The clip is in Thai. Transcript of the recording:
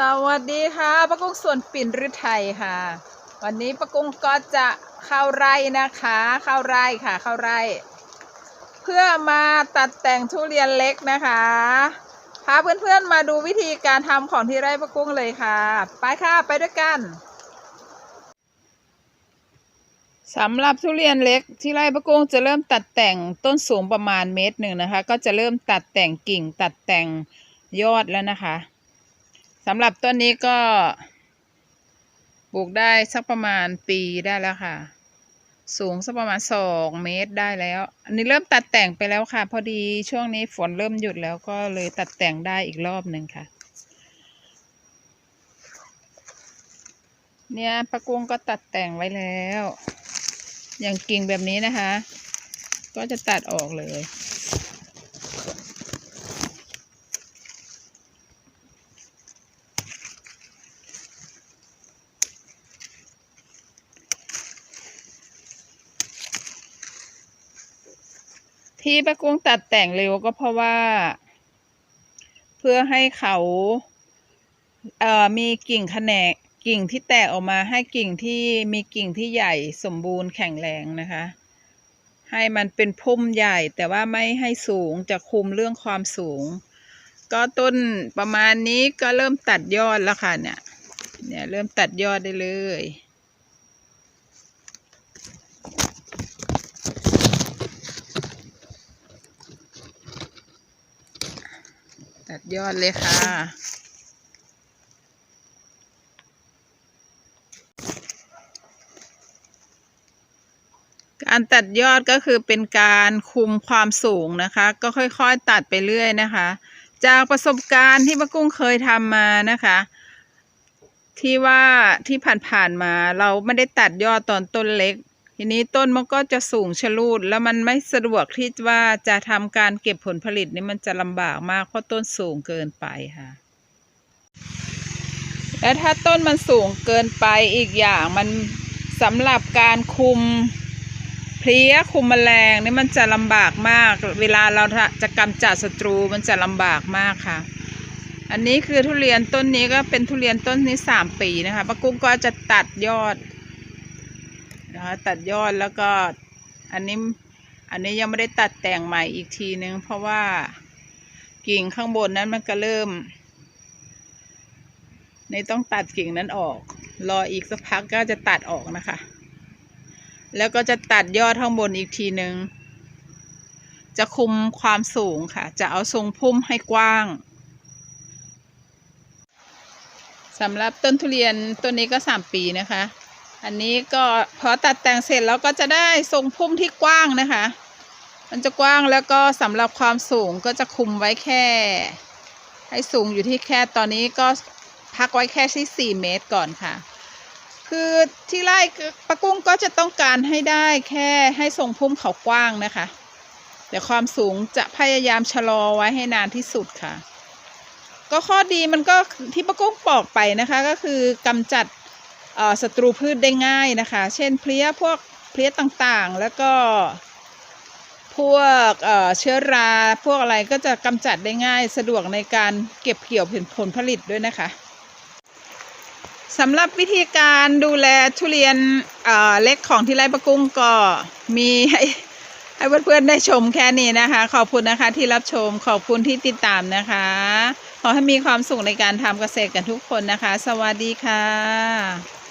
สวัสดีค่ะป้ากุ้งส่วนปิ่นฤทัยค่ะ วันนี้ป้ากุ้งก็จะเข้าไร่นะคะ เข้าไร่ค่ะเข้าไร่ เพื่อมาตัดแต่งทุเรียนเล็กนะคะพาเพื่อนๆมาดูวิธีการทำของที่ไร่ป้ากุ้งเลยค่ะ ไปค่ะไปด้วยกันสำหรับทุเรียนเล็กที่ไร่ป้ากุ้งจะเริ่มตัดแต่งต้นสูงประมาณเมตรหนึ่งนะคะ ก็จะเริ่มตัดแต่งกิ่งตัดแต่งยอดแล้วนะคะ สำหรับต้นนี้ก็ปลูกได้สักประมาณปีได้แล้วค่ะ สูงสักประมาณสองเมตรได้แล้ว อันนี้เริ่มตัดแต่งไปแล้วค่ะ พอดีช่วงนี้ฝนเริ่มหยุดแล้วก็เลยตัดแต่งได้อีกรอบหนึ่งค่ะ เนี่ยปะกุ้งก็ตัดแต่งไว้แล้ว อย่างกิ่งแบบนี้นะคะ ก็จะตัดออกเลย ที่ป้ากุ้งตัดแต่งเร็วก็เพราะว่า เพื่อให้เขาเอ่อมีกิ่งแขนงกิ่งที่แตกออกมาให้กิ่งที่มีกิ่งที่ใหญ่สมบูรณ์แข็งแรงนะคะ ให้มันเป็นพุ่มใหญ่แต่ว่าไม่ให้สูงจะคุมเรื่องความสูง ก็ต้นประมาณนี้ก็เริ่มตัดยอดแล้วค่ะเนี่ยเนี่ยเริ่มตัดยอดได้เลย ดยอดเลยค่ะ การตัดยอดก็คือเป็นการคุมความสูงนะคะ ก็ค่อยๆตัดไปเรื่อยนะคะ จากประสบการณ์ที่ป้ากุ้งเคยทำมานะคะ ที่ว่าที่ผ่านๆมาเราไม่ได้ตัดยอดตอนต้นเล็ก ทีนี้ต้นมันก็จะสูงชะลูด แล้วมันไม่สะดวกที่ว่าจะทำการเก็บผลผลิตนี่มันจะลำบากมากเพราะต้นสูงเกินไปค่ะ แล้วถ้าต้นมันสูงเกินไปอีกอย่างมันสำหรับการคุมเพลี้ยคุมแมลงนี่มันจะลำบากมาก เวลาเราจะกำจัดศัตรูมันจะลำบากมากค่ะ อันนี้คือทุเรียนต้นนี้ก็เป็นทุเรียนต้นนี้สามปีนะคะป้ากุ้งก็จะตัดยอด นะคะตัดยอดแล้วก็อันนี้อันนี้ยังไม่ได้ตัดแต่งใหม่อีกทีนึง เพราะว่ากิ่งข้างบนนั้นมันก็เริ่มในต้องตัดกิ่งนั้นออก รออีกสักพักก็จะตัดออกนะคะ แล้วก็จะตัดยอดข้างบนอีกทีหนึ่งจะคุมความสูงค่ะ จะเอาทรงพุ่มให้กว้างสำหรับต้นทุเรียนต้นนี้ก็สามปีนะคะ อันนี้ก็พอตัดแต่งเสร็จแล้วก็จะได้ทรงพุ่มที่กว้างนะคะ มันจะกว้างแล้วก็สำหรับความสูงก็จะคุมไว้แค่ ให้สูงอยู่ที่แค่ตอนนี้ก็พักไว้แค่ที่สี่เมตรก่อนค่ะ คือที่ไร่ปะกุ้งก็จะต้องการให้ได้แค่ให้ทรงพุ่มเขากว้างนะคะแต่ความสูงจะพยายามชะลอไว้ให้นานที่สุดค่ะ ก็ข้อดีมันก็ที่ปะกุ้งบอกไปนะคะ ก็คือกำจัด ศัตรูพืชได้ง่ายนะคะ เช่นเพลี้ยพวกเพลี้ยต่างๆ แล้วก็พวกเชื้อราพวกอะไรก็จะกำจัดได้ง่ายสะดวกในการเก็บเกี่ยวผลผลิตด้วยนะคะสำหรับวิธีการดูแลทุเรียนเล็กของที่ไร่ปะกุ้งก็มีให้ให้เพื่อนๆได้ชมแค่นี้นะคะ ขอบคุณนะคะที่รับชมขอบคุณที่ติดตามนะคะ ขอให้มีความสุขในการทำเกษตรกันทุกคนนะคะ สวัสดีค่ะ